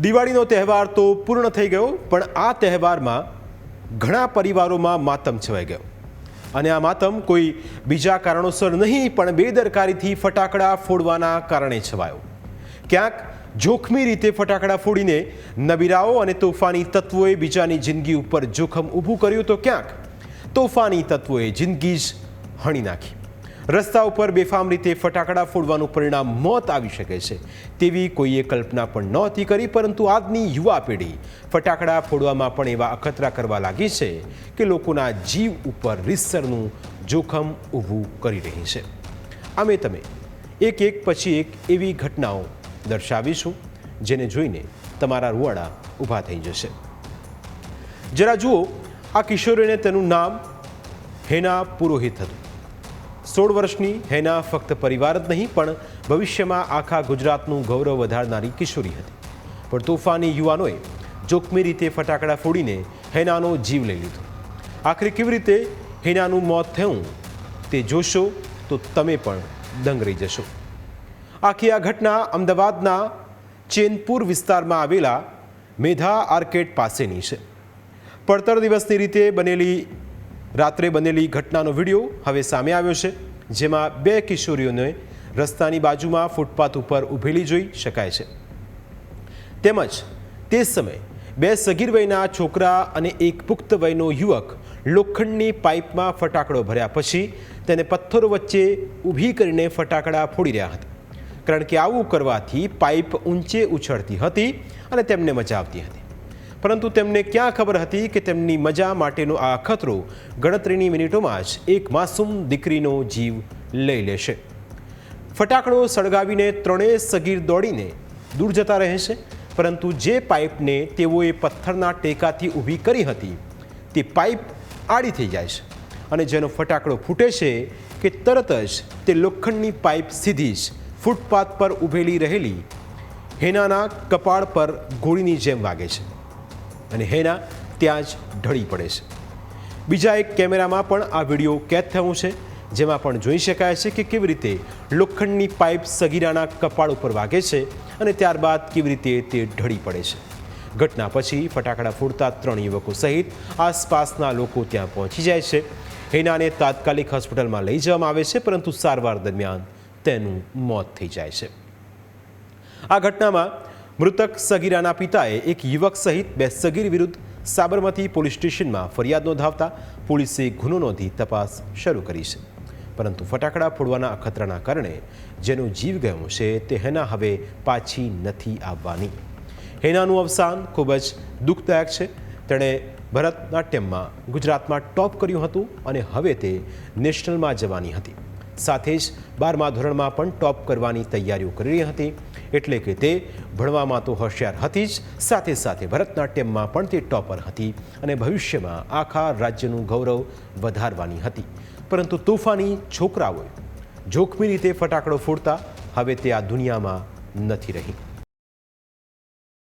દિવાળીનો તહેવાર તો પૂર્ણ થઈ ગયો, પણ આ તહેવારમાં ઘણા પરિવારોમાં માતમ છવાઈ ગયો. અને આ માતમ કોઈ બીજા કારણોસર નહીં, પણ બેદરકારીથી ફટાકડા ફોડવાના કારણે છવાયો. ક્યાંક જોખમી રીતે ફટાકડા ફોડીને નબીરાઓ અને તોફાની તત્વોએ બીજાની જિંદગી ઉપર જોખમ ઊભું કર્યું, તો ક્યાંક તોફાની તત્વોએ જિંદગી જ હણી નાખી. રસ્તા ઉપર બેફામ રીતે ફટાકડા ફોડવાનું પરિણામ મોત આવી શકે છે. તેવી કોઈએ કલ્પના પણ નહોતી કરી, પરંતુ આજની યુવા પેઢી ફટાકડા ફોડવામાં પણ એવા અખતરા કરવા લાગી છે કે લોકોના જીવ ઉપર રીતસરનું જોખમ ઊભું કરી રહી છે. અમે તમે એક એક પછી એક એવી ઘટનાઓ દર્શાવીશું, જેને જોઈને તમારા રૂવાડા ઊભા થઈ જશે. જરા જુઓ, આ કિશોરીને તેનું નામ હેના પુરોહિત હતું. સોળ વર્ષની હેના ફક્ત પરિવાર જ નહીં, પણ ભવિષ્યમાં આખા ગુજરાતનું ગૌરવ વધારનારી કિશોરી હતી. પણ તોફાની યુવાનોએ જોખમી રીતે ફટાકડા ફોડીને હેનાનો જીવ લઈ લીધો. આખરે કેવી રીતે હેનાનું મોત થયું તે જોશો તો તમે પણ દંગ રહી જશો. આખી આ ઘટના અમદાવાદના ચેનપુર વિસ્તારમાં આવેલા મેધા આર્કેડ પાસેની છે. પડતર દિવસની રીતે બનેલી રાત્રે બનેલી ઘટનાનો વીડિયો હવે સામે આવ્યો છે, જેમાં બે કિશોરીઓને રસ્તાની બાજુમાં ફૂટપાથ ઉપર ઊભેલી જોઈ શકાય છે. તેમજ તે સમયે બે સગીર વયના છોકરા અને એક પુખ્ત વયનો યુવક લોખંડની પાઇપમાં ફટાકડો ભર્યા પછી તેને પથ્થરો વચ્ચે ઊભી કરીને ફટાકડા ફોડી રહ્યા હતા. કારણ કે આવું કરવાથી પાઇપ ઊંચે ઉછળતી હતી અને તેમને મજા આવતી હતી. પરંતુ તેમને ક્યાં ખબર હતી કે તેમની મજા માટેનો આ ખતરો ગણતરીની મિનિટોમાં જ એક માસૂમ દીકરીનો જીવ લઈ લેશે. ફટાકડો સળગાવીને ત્રણેય સગીર દોડીને દૂર જતા રહે છે પરંતુ જે પાઇપને તેઓએ પથ્થરના ટેકાથી ઊભી કરી હતી, તે પાઇપ આડી થઈ જાય છે અને જેનો ફટાકડો ફૂટે છે કે તરત જ તે લોખંડની પાઇપ સીધી જ ફૂટપાથ પર ઊભેલી રહેલી હેનાના કપાળ પર ગોળીની જેમ વાગે છે. અને હેના ત્યાં જ ઢળી પડે છે. બીજા એક કેમેરામાં પણ આ વીડિયો કેદ થયો છે, જેમાં પણ જોઈ શકાય છે કે કેવી રીતે લોખંડની પાઇપ સગીરાના કપાળ ઉપર વાગે છે અને ત્યારબાદ કેવી રીતે તે ઢળી પડે છે. ઘટના પછી ફટાકડા ફોડતા ત્રણ યુવકો સહિત આસપાસના લોકો ત્યાં પહોંચી જાય છે. હેનાને તાત્કાલિક હોસ્પિટલમાં લઈ જવામાં આવે છે, પરંતુ સારવાર દરમિયાન તેનું મોત થઈ જાય છે. આ ઘટનામાં મૃતક સગીરાના પિતાએ એક યુવક સહિત બે સગીર વિરુદ્ધ સાબરમતી પોલીસ સ્ટેશનમાં ફરિયાદ નોંધાવતા પોલીસે ગુનો નોંધી તપાસ શરૂ કરી છે. પરંતુ ફટાકડા ફોડવાના અખતરાના કારણે જેનો જીવ ગયો છે તે હેના હવે પાછી નથી આવવાની. હેનાનું અવસાન ખૂબ જ દુઃખદાયક છે. તેણે ભરતનાટ્યમમાં ગુજરાતમાં ટોપ કર્યું હતું અને હવે તે નેશનલમાં જવાની હતી. સાથે જ બારમા ધોરણમાં પણ ટોપ કરવાની તૈયારીઓ કરી રહી હતી. એટલે કે તે ભણવામાં તો હોશિયાર હતી જ. સાથે સાથે ભરતનાટ્યમમાં પણ તે ટોપર હતી અને ભવિષ્યમાં આખા રાજ્યનું ગૌરવ વધારવાની હતી. પરંતુ તોફાની છોકરાઓએ જોખમી રીતે ફટાકડો ફોડતા હવે તે આ દુનિયામાં નથી રહી.